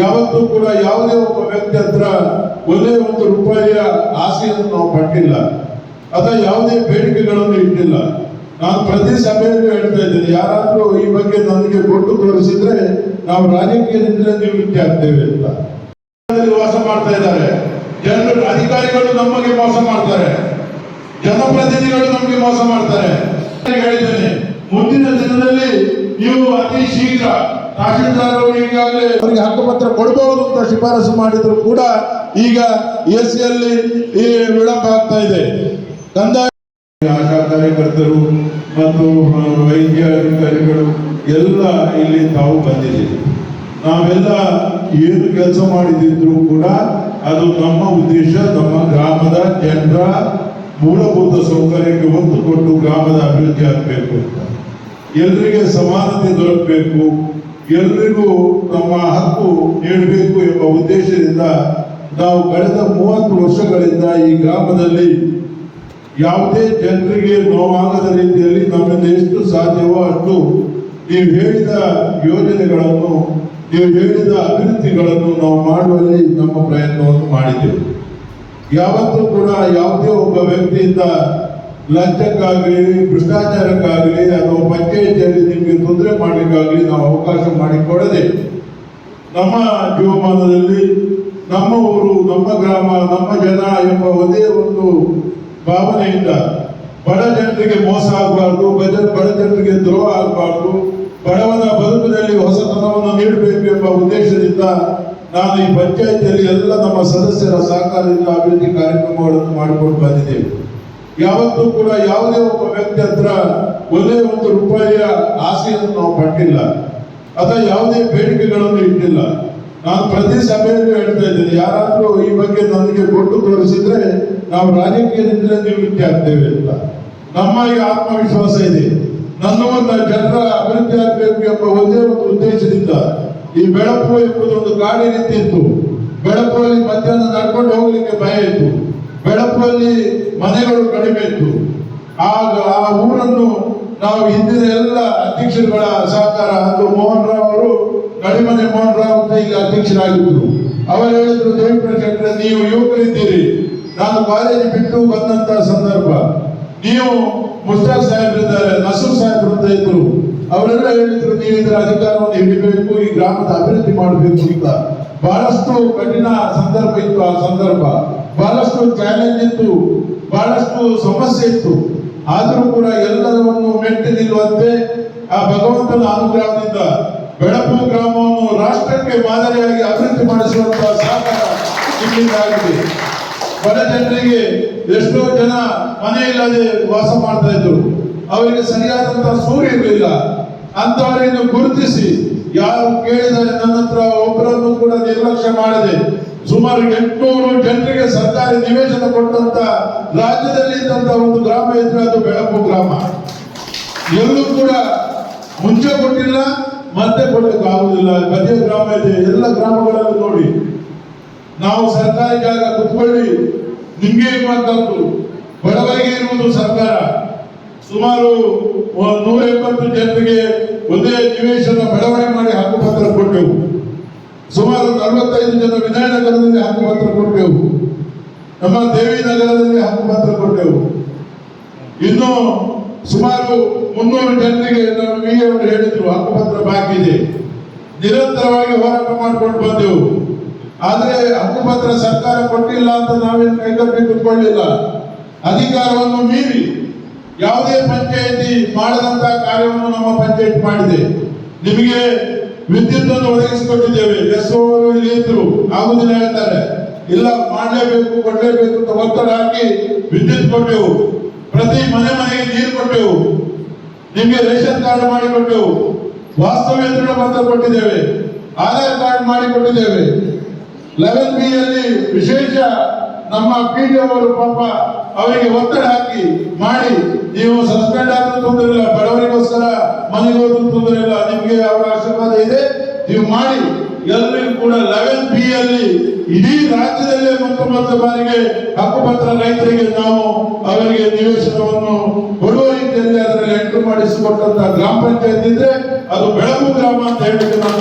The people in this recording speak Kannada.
ಯಾವತ್ತೂ ಕೂಡ ಯಾವುದೇ ಒಬ್ಬ ವ್ಯಕ್ತಿ ಹತ್ರ ಒಂದೇ ಒಂದು ರೂಪಾಯಿಯ ಆಸೆಯನ್ನು ನಾವು ಪಟ್ಟಿಲ್ಲ. ಅಥವಾ ಯಾವುದೇ ಬೇಡಿಕೆಗಳನ್ನು ಇಟ್ಟಿಲ್ಲ. ನಾನು ಪ್ರತಿ ಸಭೆಯಲ್ಲೂ ಹೇಳ್ತಾ ಇದ್ದೇನೆ, ಯಾರಾದರೂ ಈ ಬಗ್ಗೆ ನನಗೆ ಕೊಟ್ಟು ತೋರಿಸಿದ್ರೆ ನಾವು ರಾಜಕೀಯದಿಂದ ನಿವೃತ್ತಿ ಆಗ್ತೇವೆ ಅಂತ. ವಾಸ ಮಾಡ್ತಾ ಇದ್ದಾರೆ. ಜನರು ಅಧಿಕಾರಿಗಳು ನಮಗೆ ಮೋಸ ಮಾಡ್ತಾರೆ. ಜನಪ್ರತಿನಿಧಿಗಳು ನಮಗೆ ಮೋಸ ಮಾಡ್ತಾರೆ. ಹೇಳಿದ್ದೇನೆ, ಮುಂದಿನ ದಿನದಲ್ಲಿ ನೀವು ಅತಿ ಶೀಘ್ರ ತಹಶೀಲ್ದಾರ್ ಅವರು ಈಗಾಗಲೇ ಅವರಿಗೆ ಹಕ್ಕುಪತ್ರ ಕೊಡಬಹುದು ಅಂತ ಶಿಫಾರಸು ಮಾಡಿದ್ರು ಕೂಡ ಈಗ ಎಸ್ ಸಿಯಲ್ಲಿ ಈ ವಿಳಂಬ ಆಗ್ತಾ ಇದೆ. ಕಂದಾಯ ಆಶಾ ಕಾರ್ಯಕರ್ತರು ಮತ್ತು ವೈದ್ಯ ಅಧಿಕಾರಿಗಳು ಎಲ್ಲ ಇಲ್ಲಿ ತಾವು ಬಂದಿದ್ದೀವಿ. ನಾವೆಲ್ಲ ಏನು ಕೆಲಸ ಮಾಡಿದಿದ್ರು ಕೂಡ ಅದು ನಮ್ಮ ಉದ್ದೇಶ, ನಮ್ಮ ಗ್ರಾಮದ ಜನರ ಮೂಲಭೂತ ಸೌಕರ್ಯಕ್ಕೆ ಒತ್ತು ಕೊಟ್ಟು ಗ್ರಾಮದ ಅಭಿವೃದ್ಧಿ ಆಗಬೇಕು ಅಂತ. ಎಲ್ರಿಗೆ ಸಮಾನತೆ ದೊರಕಬೇಕು. ಎಲ್ರಿಗೂ ನಮ್ಮ ಹಕ್ಕು ನೀಡಬೇಕು ಎಂಬ ಉದ್ದೇಶದಿಂದ ನಾವು ಕಳೆದ ಮೂವತ್ತು ವರ್ಷಗಳಿಂದ ಈ ಗ್ರಾಮದಲ್ಲಿ ಯಾವುದೇ ಜನರಿಗೆ ನೋವಾಗದ ರೀತಿಯಲ್ಲಿ ನಮ್ಮಿಂದ ಎಷ್ಟು ಸಾಧ್ಯವೋ ಅಷ್ಟು ನೀವು ಹೇಳಿದ ಯೋಜನೆಗಳನ್ನು, ನೀವು ಹೇಳಿದ ಅಭಿವೃದ್ಧಿಗಳನ್ನು ನಾವು ಮಾಡುವಲ್ಲಿ ನಮ್ಮ ಪ್ರಯತ್ನವನ್ನು ಮಾಡಿದ್ದೇವೆ. ಯಾವತ್ತೂ ಕೂಡ ಯಾವುದೇ ಒಬ್ಬ ವ್ಯಕ್ತಿಯಿಂದ ಲಂಚಕ್ಕಾಗಲಿ, ಭ್ರಷ್ಟಾಚಾರಕ್ಕಾಗಲಿ, ಅಥವಾ ಪಂಚಾಯತಿಯಲ್ಲಿ ನಿಮಗೆ ತೊಂದರೆ ಮಾಡಲಿಕ್ಕಾಗಲಿ ನಾವು ಅವಕಾಶ ಮಾಡಿಕೊಡದೆ, ನಮ್ಮ ಜೀವಮಾನದಲ್ಲಿ ನಮ್ಮ ಊರು, ನಮ್ಮ ಗ್ರಾಮ, ನಮ್ಮ ಜನ ಎಂಬ ಒಂದೇ ಒಂದು ಭಾವನೆಯಿಂದ ಬಡ ಜನರಿಗೆ ಮೋಸ ಆಗಬಾರ್ದು ಬಡ ಬಡ ಜನರಿಗೆ ದ್ರೋಹ ಆಗಬಾರ್ದು, ಬಡವನ ಬದುಕಿನಲ್ಲಿ ಹೊಸತನವನ್ನು ನೀಡಬೇಕು ಎಂಬ ಉದ್ದೇಶದಿಂದ ನಾನು ಈ ಪಂಚಾಯತಿಯಲ್ಲಿ ಎಲ್ಲ ನಮ್ಮ ಸದಸ್ಯರ ಸಹಕಾರದಿಂದ ಅಭಿವೃದ್ಧಿ ಕಾರ್ಯಕ್ರಮಗಳನ್ನು ಮಾಡಿಕೊಂಡು ಬಂದಿದ್ದೇವೆ. ಯಾವತ್ತೂ ಕೂಡ ಯಾವುದೇ ಒಬ್ಬ ವ್ಯಕ್ತಿ ಹತ್ರ ಒಂದೇ ಒಂದು ರೂಪಾಯಿಯ ಆಸೆಯನ್ನು ನಾವು ಪಟ್ಟಿಲ್ಲ. ಅಥವಾ ಯಾವುದೇ ಬೇಡಿಕೆಗಳನ್ನು ಇಟ್ಟಿಲ್ಲ. ನಾನು ಪ್ರತಿ ಸಭೆಯಲ್ಲೂ ಹೇಳ್ತಾ ಇದ್ದೇನೆ, ಯಾರಾದ್ರೂ ಈ ಬಗ್ಗೆ ನನಗೆ ಕೊಟ್ಟು ತೋರಿಸಿದ್ರೆ ನಾವು ರಾಜಕೀಯದಿಂದ ನಿವೃತ್ತಿ ಆಗ್ತೇವೆ ಅಂತ. ನಮಗೆ ಆತ್ಮವಿಶ್ವಾಸ ಇದೆ. ನನ್ನ ಒಂದು ಜನರ ಅಭಿವೃದ್ಧಿ ಆಗಬೇಕು ಎಂಬ ಒಂದೇ ಒಂದು ಉದ್ದೇಶದಿಂದ ಈ ಬೆಳಪು ಎಂಬುದು ಒಂದು ಗಾಡಿ ರೀತಿ ಇತ್ತು. ಬೆಳಪಲ್ಲಿ ಮಧ್ಯಾಹ್ನ ನಡ್ಕೊಂಡು ಹೋಗ್ಲಿಕ್ಕೆ ಭಯ ಇತ್ತು. ಬೆಳಪಲ್ಲಿ ಮನೆಗಳು ಕಡಿಮೆ ಇತ್ತು. ಆಗ ಆ ಊರನ್ನು ನಾವು ಹಿಂದಿನ ಎಲ್ಲ ಅಧ್ಯಕ್ಷರುಗಳ ಸಹಕಾರ ಅದು ಮೋಹನ್ ರಾವ್ ಅವರು ಕಡಿಮನೆ ಮೋಹನ್ ರಾವ್ ಅಂತ ಇಲ್ಲಿ ಅಧ್ಯಕ್ಷರಾಗಿದ್ದರು ಅವರು ಹೇಳಿದ್ರು ದೇವೇಂದ್ರ ಶೆಟ್ಟರೆ ನೀವು ಯುವಕರಿದ್ದೀರಿ. ನಾನು ಕಾಲೇಜ್ ಬಿಟ್ಟು ಬಂದಂತ ಸಂದರ್ಭ. ನೀವು ಮುಸ್ತಾಕ್ ಸಾಹೇಬ್ರಿದ್ದಾರೆ ನಸೂರ್ ಸಾಹೇಬ್ರು ಅಂತ ಇದ್ರು. ಅವರೆಲ್ಲ ಹೇಳಿದ್ರು, ನೀವು ಇದರ ಅಧಿಕಾರವನ್ನು ಹಿಡಿಬೇಕು, ಈ ಗ್ರಾಮದ ಅಭಿವೃದ್ಧಿ ಮಾಡಬೇಕು ಅಂತ. ಬಹಳಷ್ಟು ಕಠಿಣ ಸಂದರ್ಭ ಇತ್ತು ಆ ಸಂದರ್ಭ. ಬಹಳಷ್ಟು ಚಾಲೆಂಜ್ ಇತ್ತು, ಬಹಳಷ್ಟು ಸಮಸ್ಯೆ ಇತ್ತು. ಆದರೂ ಕೂಡ ಎಲ್ಲರನ್ನು ಮೆಟ್ಟಿ ನಿಲ್ಲುವಂತೆ ಆ ಭಗವಂತನ ಅನುಗ್ರಹದಿಂದ ಬೆಳಪು ಗ್ರಾಮವನ್ನು ರಾಷ್ಟ್ರಕ್ಕೆ ಮಾದರಿಯಾಗಿ ಅಭಿವೃದ್ಧಿ ಮಾಡಿಸುವಂತಹ ಸಹಕಾರ ಆಗಿದೆ ಬಡ ಜನರಿಗೆ ಎಷ್ಟೋ ಜನ ಮನೆ ಇಲ್ಲದೆ ವಾಸ ಮಾಡ್ತಾ ಇದ್ರು. ಅವರಿಗೆ ಸರಿಯಾದಂತಹ ಸೂರ್ಯ ಇರಲಿಲ್ಲ. ಅಂತವರನ್ನು ಗುರುತಿಸಿ, ಯಾರು ಕೇಳಿದರೆ ನನ್ನ ಹತ್ರ ಒಬ್ಬರನ್ನು ಕೂಡ ನಿರ್ಲಕ್ಷ್ಯ ಮಾಡದೆ ಸುಮಾರು ಎಂಟುನೂರು ಜನರಿಗೆ ಸರ್ಕಾರಿ ನಿವೇಶನ ಕೊಟ್ಟಂತ ರಾಜ್ಯದಲ್ಲಿ ಇದ್ದಂತ ಒಂದು ಗ್ರಾಮ ಇದ್ರೆ ಅದು ಬೆಳಪು ಗ್ರಾಮ. ಎಲ್ಲೂ ಕೂಡ ಮುಂಚೆ ಕೊಟ್ಟಿಲ್ಲ, ಮತ್ತೆ ಕೊಡಲಿಕ್ಕೆ ಆಗುದಿಲ್ಲ. ಗ್ರಾಮ ಇದೆ, ಎಲ್ಲ ಗ್ರಾಮಗಳಲ್ಲಿ ನೋಡಿ. ನಾವು ಸರ್ಕಾರಿ ಜಾಗ ಕುತ್ಕೊಳ್ಳಿ, ನಿಮ್ಗೆ ಇರುವಂತದ್ದು ಬಡವರಿಗೆ ಇರುವುದು ಸರ್ಕಾರ. ಸುಮಾರು ನೂರ ಎಪ್ಪತ್ತು ಜನರಿಗೆ ಒಂದೇ ನಿವೇಶನ ಬಡವಣೆ ಮಾಡಿ ಹಕ್ಕುಪತ್ರ ಕೊಟ್ಟೆವು ಸುಮಾರು ನಲವತ್ತೈದು ಜನ ವಿನಯನಗರದಲ್ಲಿ ಹಕ್ಕುಪತ್ರ ಕೊಟ್ಟೆವು. ನಮ್ಮ ದೇವಿ ನಗರದಲ್ಲಿ ಹಕ್ಕುಪತ್ರ ಕೊಟ್ಟೆವು. ಇನ್ನು ಸುಮಾರು ಮುನ್ನೂರು ಜನರಿಗೆ ನಾನು ವಿ ಅವರು ಹೇಳಿದ್ರು, ಹಕ್ಕುಪತ್ರ ಬಾಕಿ ಇದೆ. ನಿರಂತರವಾಗಿ ಹೋರಾಟ ಮಾಡಿಕೊಂಡು ಬಂದೆವು. ಆದರೆ ಹಕ್ಕುಪತ್ರ ಸರ್ಕಾರ ಕೊಟ್ಟಿಲ್ಲ ಅಂತ ನಾವೇನು ಕೈಗಟ್ಟಿ ಕುತ್ಕೊಳ್ಳಿಲ್ಲ. ಅಧಿಕಾರವನ್ನು ಮೀರಿ ಯಾವುದೇ ಪಂಚಾಯಿತಿ ಮಾಡದಂತ ಕಾರ್ಯವನ್ನು ನಮ್ಮ ಪಂಚಾಯತ್ ಮಾಡಿದೆ. ನಿಮಗೆ ವಿದ್ಯುತ್ ಅನ್ನು ಒದಗಿಸಿಕೊಟ್ಟಿದ್ದೇವೆ ಎಸ್ ಅವರು ಇಲ್ಲಿ ಇದ್ರು. ಆಗುದಿಲ್ಲ ಹೇಳ್ತಾರೆ. ಇಲ್ಲ, ಮಾಡಲೇಬೇಕು, ಕೊಡಲೇಬೇಕು ಅಂತ ಒತ್ತಡ ಹಾಕಿ ವಿದ್ಯುತ್ ಕೊಟ್ಟೆವು. ಪ್ರತಿ ಮನೆ ಮನೆಗೆ ನೀರು ಕೊಟ್ಟೆವು. ನಿಮಗೆ ರೇಷನ್ ಕಾರ್ಡ್ ಮಾಡಿಕೊಟ್ಟೆವು ವಾಸ್ತವ್ಯ ಪತ್ರ ಕೊಟ್ಟಿದ್ದೇವೆ. ಆಧಾರ್ ಕಾರ್ಡ್ ಮಾಡಿಕೊಟ್ಟಿದ್ದೇವೆ ಲೆವೆಲ್ ಬಿ ಅಲ್ಲಿ ವಿಶೇಷ ನಮ್ಮ ಪಿ ಡಿ ಅವರು ಪಾಪ ಅವರಿಗೆ ಒತ್ತಡ ಹಾಕಿ, ಮಾಡಿ, ನೀವು ಸಸ್ಪೆಂಡ್ ಆದ್ರೂ ತೊಂದರೆ ಇಲ್ಲ ಬಡವರಿಗೋಸ್ಕರ ಮನೆಗೆ ಹೋದ್ರೂ ತೊಂದರೆ ಇಲ್ಲ ನಿಮಗೆ ಅವರ ಆಶೀರ್ವಾದ ಇದೆ, ನೀವು ಮಾಡಿ. ಎಲ್ಲರಿಗೂ ಕೂಡ ಲೆವೆನ್ ಬಿ ಅಲ್ಲಿ ಇಡೀ ರಾಜ್ಯದಲ್ಲೇ ಮೊತ್ತ ಬಾರಿಗೆ ಹಕ್ಕುಪತ್ರ ರೈತರಿಗೆ ನಾವು ಅವರಿಗೆ ನಿವೇಶನವನ್ನು ಕೊಡುವ ರೀತಿಯಲ್ಲಿ ಅದರಲ್ಲಿ ಎಂಟ್ರಿ ಮಾಡಿಸಿಕೊಟ್ಟಂತ ಗ್ರಾಮ ಪಂಚಾಯತ್ ಇದ್ರೆ ಅದು ಬೆಳಗು ಗ್ರಾಮ ಅಂತ ಹೇಳಲಿಕ್ಕೆ ನಾನು